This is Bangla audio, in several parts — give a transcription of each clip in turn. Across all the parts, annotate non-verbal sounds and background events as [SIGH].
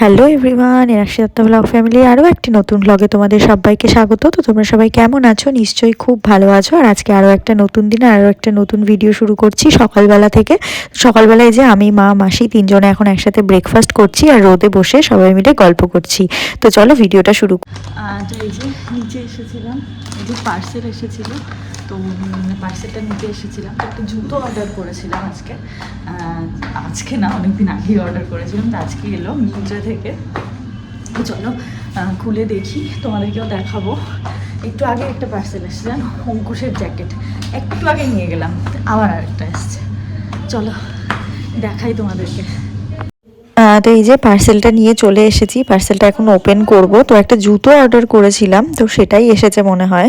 Hello everyone Enakshi Dutta blog family আরও একটি নতুন ব্লগে তোমাদের সবাইকে স্বাগত। তো তোমরা সবাই কেমন আছো? নিশ্চয়ই খুব ভালো আছো। আর আজকে আরও একটা নতুন দিনে আরও একটা নতুন ভিডিও শুরু করছি সকালবেলা থেকে। সকালবেলায় যে আমি, মা, মাসি তিনজনে এখন একসাথে ব্রেকফাস্ট করছি আর রোদে বসে সবাই মিলে গল্প করছি। তো চলো ভিডিওটা শুরু। তো এসেছিলাম পার্সেল এসেছিল তো পার্সেলটা নিতে এসেছিলাম। তো একটা জুতো অর্ডার করেছিলাম আজকে। আজকে না, অনেকদিন আগেই অর্ডার করেছিলাম, তো আজকে এলো মিন্ত্রা থেকে। চলো খুলে দেখি, তোমাদেরকেও দেখাবো। একটু আগে একটা পার্সেল এসেছে, জানো? অঙ্কুশের জ্যাকেট একটু আগে নিয়ে গেলাম, আবার আরেকটা এসছে। চলো, দেখাই তোমাদেরকে। তো এই যে পার্সেলটা নিয়ে চলে এসেছি পার্সেলটা এখন ওপেন করব। তো একটা জুতো অর্ডার করেছিলাম, তো সেটাই এসেছে মনে হয়।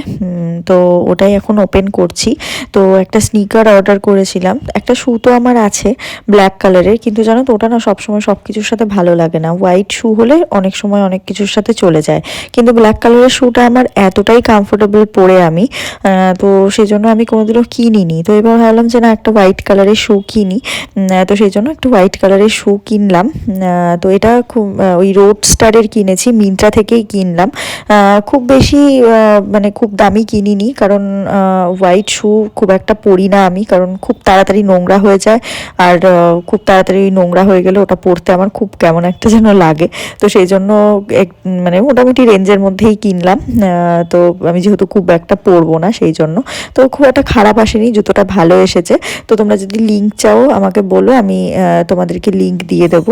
তো ওটাই এখন ওপেন করছি। তো একটা স্নিকার অর্ডার করেছিলাম। একটা শু তো আমার আছে ব্ল্যাক কালারের কিন্তু জানো তো ওটা না সবসময় সব কিছুর সাথে ভালো লাগে না। হোয়াইট শু হলে অনেক সময় অনেক কিছুর সাথে চলে যায়। কিন্তু ব্ল্যাক কালারের শুটা আমার এতটাই কমফোর্টেবল পরে আমি তো সেই জন্য আমি কোনোদিনও কিনিনি। তো এবার ভাবলাম যে না, একটা হোয়াইট কালারের শু কিনি। তো সেই জন্য একটা হোয়াইট কালারের শু কিনলাম। তো এটা খুব ওই রোড স্টারের কিনেছি মিন্ত্রা থেকেই কিনলাম। খুব বেশি মানে খুব দামি কিনিনি, কারণ হোয়াইট শু খুব একটা পরি না আমি, কারণ খুব তাড়াতাড়ি নোংরা হয়ে যায়, আর খুব তাড়াতাড়ি নোংরা হয়ে গেলে ওটা পরতে আমার খুব কেমন একটা যেন লাগে। তো সেই জন্য এক- মানে মোটামুটি রেঞ্জের মধ্যেই কিনলাম তো আমি যেহেতু খুব একটা পরবো না, সেই জন্য। তো খুব একটা খারাপ আসেনি, জুতোটা ভালো এসেছে। তো তোমরা যদি লিঙ্ক চাও, আমাকে বলো, আমি তোমাদেরকে লিঙ্ক দিয়ে দেবো।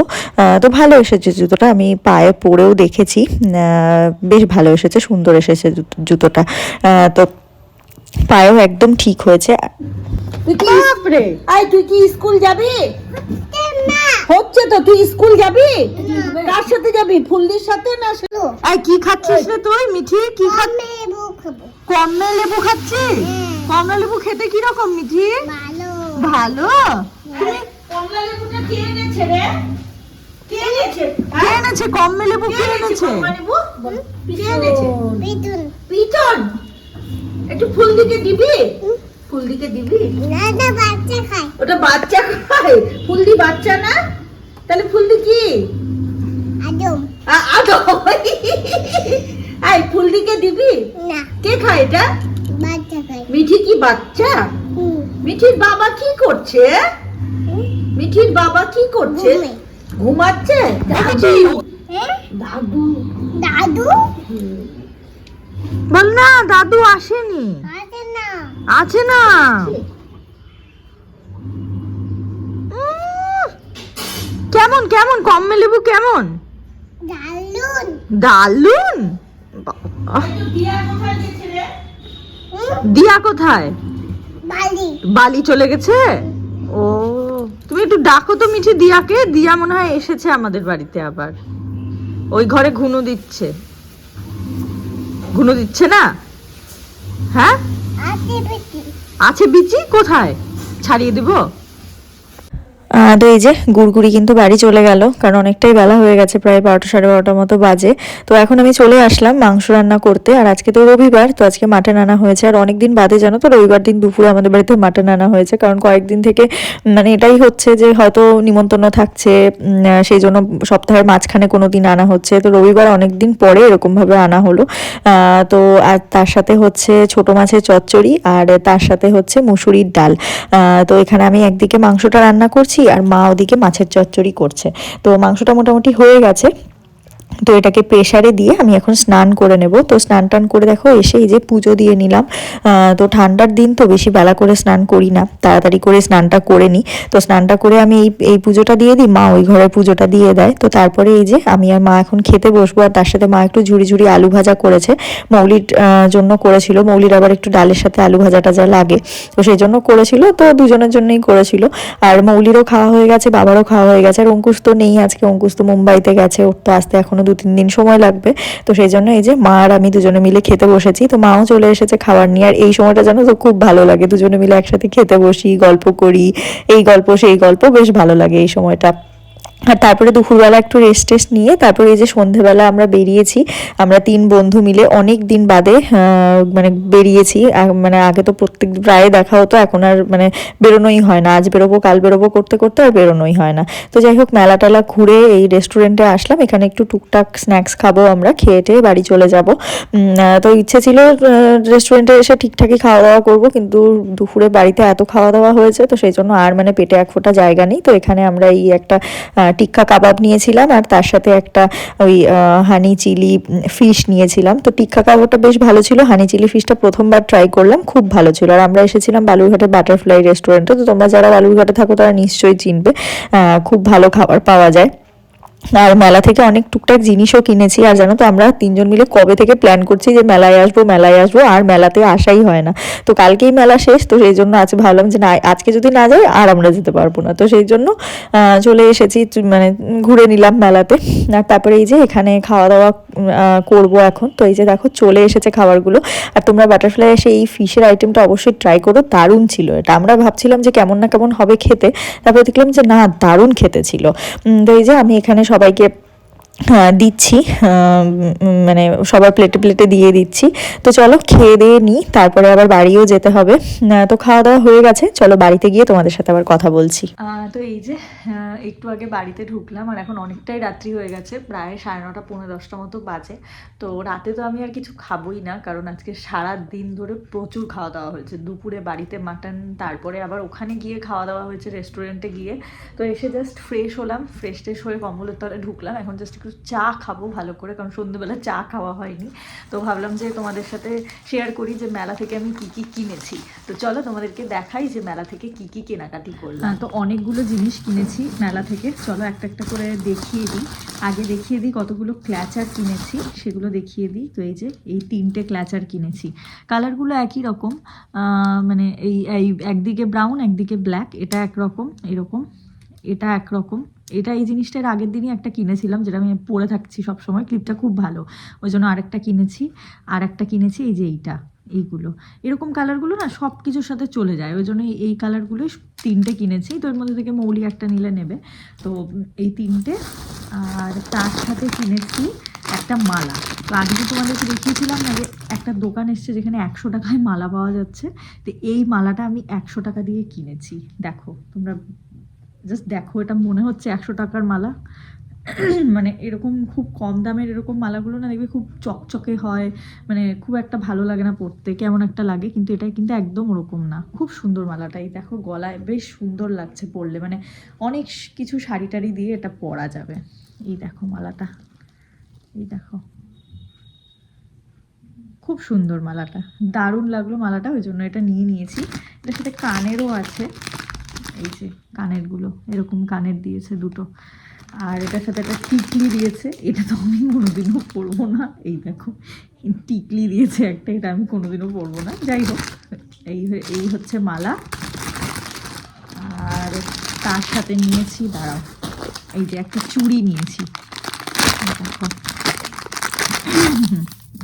তো ভালো এসেছে জুতোটা। আমি পায়ে পরেও দেখেছি। আহ, বেশ ভালো এসেছে সুন্দর এসেছে জুতোটা। আহ, তো পায়েও একদম ঠিক হয়েছে। তুই কি আই তুই কি স্কুল যাবি? হচ্ছে তো তুই স্কুল যাবি? কার সাথে যাবি? ফুলদির সাথে না আই কি খাচ্ছিস রে তুই? মিঠি কি কমলা লেবু খাচ্ছিস? কমলা লেবু খেতে কি রকম মিঠি? ভালো। তুমি কমলা লেবুটা কে এনেছে রে? কে এনেছে? কে এনেছে? কমলা লেবু কে এনেছে? কে এনেছে? পিটন একটু ফুল দিকে দিবি? ফুল দিকে দিবি? ওটা বাচ্চা খায়। ফুলদি বাচ্চা না? তাহলে ফুলদি কি? আ- আদম। আই ফুলদিকে দিবি? কে খায় এটা? মিঠি কি বাচ্চা? মিঠির বাবা কি করছে? মিঠির বাবা কি করছে? ঘুমাচ্ছে? দাদু। দাদু। দাদু। বল না দাদু আসেনি। আছে না। আছে না। উম, কেমন কেমন কমবে লেবু কেমন? দালুন। দারুণ দিয়া কোথায় বালি চলে গেছে? ও। তুমি একটু ডাকো তো মিঠি দিয়াকে। দিয়া মনে হয় এসেছে আমাদের বাড়িতে আবার। ওই ঘরে ঘুনো দিচ্ছে। ঘুনো দিচ্ছে না? হ্যাঁ? আছে বিচি। কোথায়? ছাড়িয়ে দেবো? তো এই যে গুড়গুড়ি কিন্তু বাড়ি চলে গেল, কারণ অনেকটাই বেলা হয়ে গেছে, প্রায় বারোটা সাড়ে বারোটার মতো বাজে। তো এখন আমি চলে আসলাম মাংস রান্না করতে, আর আজকে তো রবিবার, তো আজকে মাটন আনা হয়েছে। আর অনেকদিন বাদে জানো তো, রবিবার দিন দুপুরে আমাদের বাড়িতে মাটন আনা হয়েছে, কারণ কয়েকদিন থেকে মানে এটাই হচ্ছে যে হয়তো নিমন্ত্রণ থাকছে সেই জন্য সপ্তাহের মাঝখানে কোনো দিন আনা হচ্ছে। তো রবিবার অনেক দিন পরে এরকমভাবে আনা হলো। তো আর তার সাথে হচ্ছে ছোট মাছের চচ্চড়ি, আর তার সাথে হচ্ছে মুসুরির ডাল। তো এখানে আমি একদিকে মাংসটা রান্না করছি, আর মা ওদিকে মাছের চচ্চড়ি করছে। তো মাংসটা মোটামুটি হয়ে গেছে। তো এটাকে প্রেসারে দিয়ে আমি এখন স্নান করে নেব। তো স্নান টান করে দেখো এসে এই যে পুজো দিয়ে নিলাম। তো ঠান্ডার দিন তো বেশি বেলা করে স্নান করি না, তাড়াতাড়ি করে স্নানটা করে নিই। তো স্নানটা করে আমি এই এই পুজোটা দিয়ে দিই, মা ওই ঘরে পুজোটা দিয়ে দেয়। তো তারপরে এই যে আমি আর মা এখন খেতে বসবো, আর তার সাথে মা একটু ঝুড়ি ঝুড়ি আলু ভাজা করেছে। মৌলির জন্য করেছিল, মৌলির আবার একটু ডালের সাথে আলু ভাজা টাজা লাগে। তো সেই জন্য করেছিল, তো দুজনের জন্যই করেছিল। আর মৌলিরও খাওয়া হয়ে গেছে, বাবারও খাওয়া হয়ে গেছে, আর অঙ্কুশ তো নেই আজকে, অঙ্কুশ তো মুম্বাইতে গেছে, ওর তো আসতে এখনও দু তিন দিন সময় লাগবে। তো সেই জন্য এই যে মা আর আমি দুজনে মিলে খেতে বসেছি। তো মাও চলে এসেছে খাবার নিয়ে। আর এই সময়টা জানো তো খুব ভালো লাগে। দুজনে মিলে একসাথে খেতে বসি, গল্প করি। এই গল্প, সেই গল্প বেশ ভালো লাগে এই সময়টা। আর তারপরে দুপুরবেলা একটু রেস্ট টেস্ট নিয়ে তারপরে এই যে সন্ধেবেলা আমরা বেরিয়েছি, আমরা তিন বন্ধু মিলে অনেক দিন বাদে মানে বেরিয়েছি মানে আগে তো প্রত্যেক প্রায় দেখা হতো, এখন আর মানে বেরোনোই হয় না, আজ বেরোবো, কাল বেরোবো করতে করতে আর বেরোনোই হয় না। তো যাই হোক মেলা টেলা ঘুরে এই রেস্টুরেন্টে আসলাম, এখানে একটু টুকটাক স্ন্যাক্স খাব আমরা, খেয়ে টেয়ে বাড়ি চলে যাব। তো ইচ্ছে ছিল রেস্টুরেন্টে এসে ঠিকঠাকই খাওয়া দাওয়া করব, কিন্তু দুপুরে বাড়িতে এত খাওয়া দাওয়া হয়েছে, তো সেই জন্য আর মানে পেটে এক ফোঁটা জায়গা নেই, তো এখানে আমরা এই একটা টিক্কা কাবাব নিয়েছিলাম আর তার সাথে একটা ওই হানি চিলি ফিশ নিয়েছিলাম। তো টিক্কা কাবাবটা বেশ ভালো ছিল। হানি চিলি ফিশটা প্রথমবার ট্রাই করলাম, খুব ভালো ছিল। আর আমরা এসেছিলাম বালুরঘাটের বাটারফ্লাই রেস্টুরেন্টে তো তোমরা যারা বালুরঘাটে থাকো, তারা নিশ্চয়ই চিনবে খুব ভালো খাবার পাওয়া যায়। আর মেলা থেকে অনেক টুকটাক জিনিসও কিনেছি। আর জানো তো, আমরা তিনজন মিলে কবে থেকে প্ল্যান করছি যে মেলায় আসব মেলায় আসব, আর মেলাতে আসাই হয় না। তো কালকেই মেলা শেষ, তো সেই জন্য আজ ভাবলাম যে না, আজকে যদি না যাই, আর আমরা যেতে পারব না। তো সেই জন্য চলে এসেছি মানে ঘুরে নিলাম মেলাতে। আর তারপরে এই যে এখানে খাওয়া দাওয়া করব এখন। তো এই যে দেখো, চলে এসেছে খাবারগুলো। আর তোমরা বাটারফ্লাই এসে এই ফিশের আইটেমটা অবশ্যই ট্রাই করো, দারুণ ছিল এটা। আমরা ভাবছিলাম যে কেমন না কেমন হবে খেতে, তারপরে দেখলাম যে না, দারুণ খেতে ছিল। তো এই যে আমি এখানে সবাইকে দিচ্ছি মানে সবার প্লেটে প্লেটে দিয়ে দিচ্ছি। তো চলো খেয়ে দিয়ে নিই, তারপরে আবার বাড়িও যেতে হবে। তো খাওয়া দাওয়া হয়ে গেছে, চলো বাড়িতে গিয়ে তোমাদের সাথে আবার কথা বলছি। তো এই যে একটু আগে বাড়িতে ঢুকলাম, আর এখন অনেকটাই রাত্রি হয়ে গেছে, প্রায় সাড়ে নটা, পৌনে দশটা মতো বাজে। তো রাতে তো আমি আর কিছু খাবোই না, কারণ আজকে সারা দিন ধরে প্রচুর খাওয়া দাওয়া হয়েছে। দুপুরে বাড়িতে মাটন, তারপরে আবার ওখানে গিয়ে খাওয়া দাওয়া হয়েছে রেস্টুরেন্টে গিয়ে। তো এসে জাস্ট ফ্রেশ হলাম ফ্রেশ ট্রেশ হয়ে কম্বলের তলে ঢুকলাম, এখন জাস্ট একটু চা খাব ভালো করে, কারণ সন্ধ্যেবেলা চা খাওয়া হয়নি। তো ভাবলাম যে তোমাদের সাথে শেয়ার করি যে মেলা থেকে আমি কি কি কিনেছি। তো চলো তোমাদেরকে দেখাই যে মেলা থেকে কি কি কেনাকাটি করলাম। তো অনেকগুলো জিনিস কিনেছি মেলা থেকে। চলো একটা একটা করে দেখিয়ে দিই। আগে দেখিয়ে দিই কতগুলো ক্ল্যাচার কিনেছি, সেগুলো দেখিয়ে দিই। তো এই যে, এই তিনটে ক্ল্যাচার কিনেছি। কালারগুলো একই রকম মানে এই এই একদিকে ব্রাউন একদিকে ব্ল্যাক এটা একরকম, এরকম। এটা একরকম। এটা এই জিনিসটার আগের দিনই একটা কিনেছিলাম, যেটা আমি পরে থাকছি সব সময় ক্লিপটা খুব ভালো। ওই জন্য আরেকটা কিনেছি আর একটা কিনেছি, এই যে এইটা, এইগুলো। এরকম কালারগুলো না সব কিছুর সাথে চলে যায়। ওই জন্য এই- এই কালারগুলো তিনটে কিনেছি। তো এর মধ্যে থেকে মৌলি একটা নিলে নেবে। তো এই তিনটে। আর তার সাথে কিনেছি একটা মালা। তো আগে তো তোমাদেরকে দেখিয়েছিলাম না যে একটা দোকান এসছে যেখানে একশো টাকায় মালা পাওয়া যাচ্ছে, তো এই মালাটা আমি একশো টাকা দিয়ে কিনেছি। দেখো, তোমরা জাস্ট দেখো, এটা মনে হচ্ছে একশো টাকার মালা। [CLEARS THROAT] মানে এরকম খুব কম দামের এরকম মালাগুলো না দেখবে খুব চকচকে হয় মানে খুব একটা ভালো লাগে না পরতে, কেমন একটা লাগে, কিন্তু এটা কিন্তু একদম ওরকম না। খুব সুন্দর মালাটা এই দেখো, গলায় বেশ সুন্দর লাগছে পরলে মানে অনেক কিছু শাড়ি টাড়ি দিয়ে এটা পরা যাবে। এই দেখো মালাটা, এই দেখো। খুব সুন্দর মালাটা, দারুণ লাগল মালাটা, ওই জন্য এটা নিয়ে নিয়েছি। এটার সাথে কানেরও আছে। এই যে কানেরগুলো এরকম কানের দিয়েছে দুটো। আর এটার সাথে একটা টিকলি দিয়েছে, এটা তো আমি কোনোদিনও পরবো না। এই দেখো, টিকলি দিয়েছে একটা, এটা আমি কোনোদিনও পরবো না। যাই হোক, এই এই হচ্ছে মালা। আর তার সাথে নিয়েছি, দাঁড়াও, এই যে একটা চুড়ি নিয়েছি। দেখো।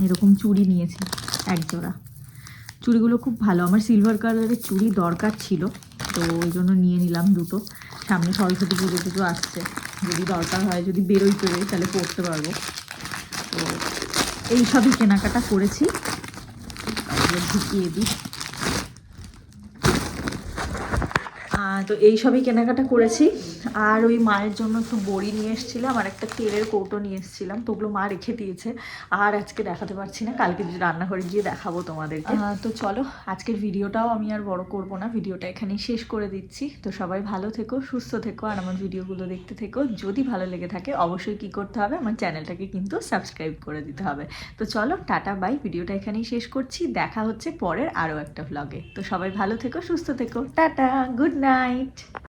এরকম চুড়ি নিয়েছি এক জোড়া চুড়িগুলো খুব ভালো, আমার সিলভার কালারের চুড়ি দরকার ছিল। তো ওই জন্য নিয়ে নিলাম দুটো। সামনে সরস্বতী পুজো টুজো আসছে। যদি দরকার হয়, যদি বেরোই বেরোই তাহলে পড়তে পারব। তো এইসবই কেনাকাটা করেছি। ঢুকিয়ে দিই। তো এই সবই কেনাকাটা করেছি। আর ওই মায়ের জন্য একটু বড়ি নিয়ে এসেছিলাম আর একটা তেলের কৌটো নিয়ে এসেছিলাম, তো ওগুলো মা রেখে দিয়েছে। আর আজকে দেখাতে পারছি না, কালকে রান্নাঘরে গিয়ে দেখাবো তোমাদেরকে। তো চলো, আজকের ভিডিওটাও আমি আর বড় করব না, ভিডিওটা এখানেই শেষ করে দিচ্ছি। তো সবাই ভালো থেকো, সুস্থ থেকো, আর আমার ভিডিওগুলো দেখতে থেকো। যদি ভালো লেগে থাকে, অবশ্যই কি করতে হবে, আমার চ্যানেলটাকে কিন্তু সাবস্ক্রাইব করে দিতে হবে। তো চলো, টাটা, বাই, ভিডিওটা এখানেই শেষ করছি। দেখা হচ্ছে পরের আরও একটা ভ্লগে তো সবাই ভালো থেকো, সুস্থ থেকো। Tata good night night.